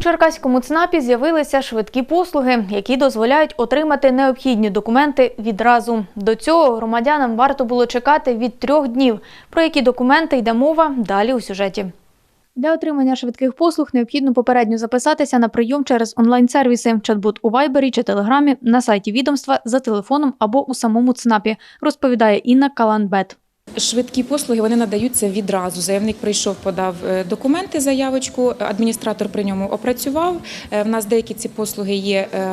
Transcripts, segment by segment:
Черкаському ЦНАПі з'явилися швидкі послуги, які дозволяють отримати необхідні документи відразу. До цього громадянам варто було чекати від трьох днів. Про які документи йде мова далі у сюжеті. Для отримання швидких послуг необхідно попередньо записатися на прийом через онлайн-сервіси, чат-бот у Вайбері чи Телеграмі, на сайті відомства, за телефоном або у самому ЦНАПі, розповідає Інна Каланбет. Швидкі послуги вони надаються відразу. Заявник прийшов, подав е, документи, заявочку. Адміністратор при ньому опрацював. Е, В нас деякі ці послуги є е,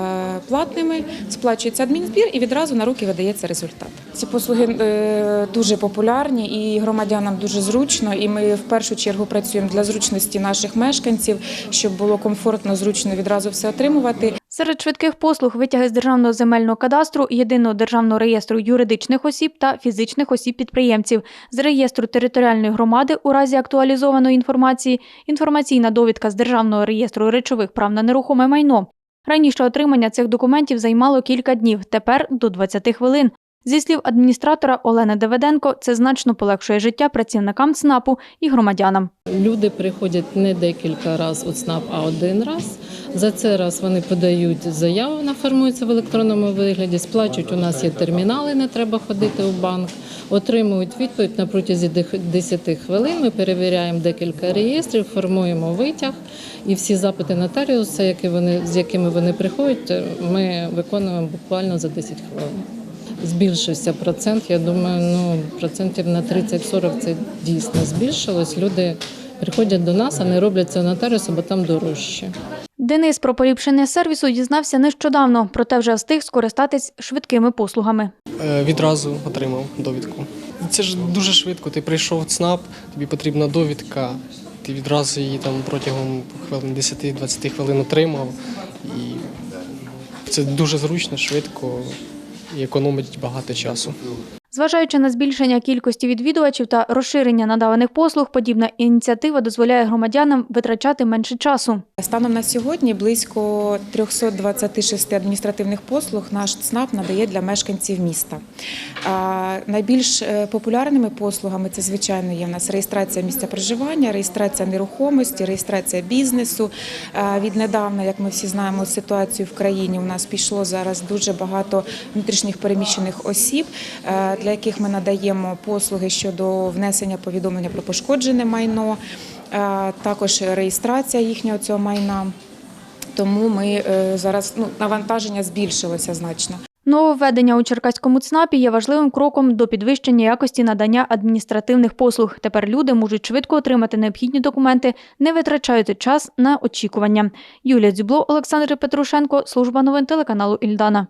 платними, сплачується адмінзбір і відразу на руки видається результат. Ці послуги е, дуже популярні і громадянам дуже зручно. І ми в першу чергу працюємо для зручності наших мешканців, щоб було комфортно, зручно відразу все отримувати. Серед швидких послуг витяги з державного земельного кадастру, єдиного державного реєстру юридичних осіб та фізичних осіб-підприємців, з реєстру територіальної громади у разі актуалізованої інформації, інформаційна довідка з державного реєстру речових прав на нерухоме майно. Раніше отримання цих документів займало кілька днів, тепер до 20 хвилин. Зі слів адміністратора Олени Давиденко, це значно полегшує життя працівникам ЦНАПу і громадянам. Люди приходять не декілька разів у ЦНАП, а один раз. За це раз вони подають заяву, вона формується в електронному вигляді, сплачують. У нас є термінали, не треба ходити у банк. Отримують відповідь на протязі дих- 10 хвилин. Ми перевіряємо декілька реєстрів, формуємо витяг і всі запити нотаріуса, які вони з якими вони приходять, ми виконуємо буквально за 10 хвилин. Збільшився процент. Я думаю, ну процентів на 30-40 це дійсно збільшилось. Люди приходять до нас, а не роблять це нотаріусу, бо там дорожче. Денис про поліпшення сервісу дізнався нещодавно, проте вже встиг скористатись швидкими послугами. Е, Відразу отримав довідку. Це ж дуже швидко. Ти прийшов в ЦНАП, тобі потрібна довідка, ти відразу її там протягом хвилин 10-20 хвилин отримав. І це дуже зручно, швидко і економить багато часу. Зважаючи на збільшення кількості відвідувачів та розширення надаваних послуг, подібна ініціатива дозволяє громадянам витрачати менше часу. Станом на сьогодні близько 326 адміністративних послуг наш ЦНАП надає для мешканців міста. Найбільш е, популярними послугами це, звичайно, є в нас реєстрація місця проживання, реєстрація нерухомості, реєстрація бізнесу. Віднедавна, як ми всі знаємо, ситуацію в країні у нас пішло зараз дуже багато внутрішніх переміщених осіб, для яких ми надаємо послуги щодо внесення повідомлення про пошкоджене майно. Е, Також реєстрація їхнього цього майна. Тому ми е, зараз ну, навантаження збільшилося значно. Нововведення у Черкаському ЦНАПі є важливим кроком до підвищення якості надання адміністративних послуг. Тепер люди можуть швидко отримати необхідні документи, не витрачаючи час на очікування. Юлія Дзюбло, Олександр Петрушенко, служба новин телеканалу Ільдана.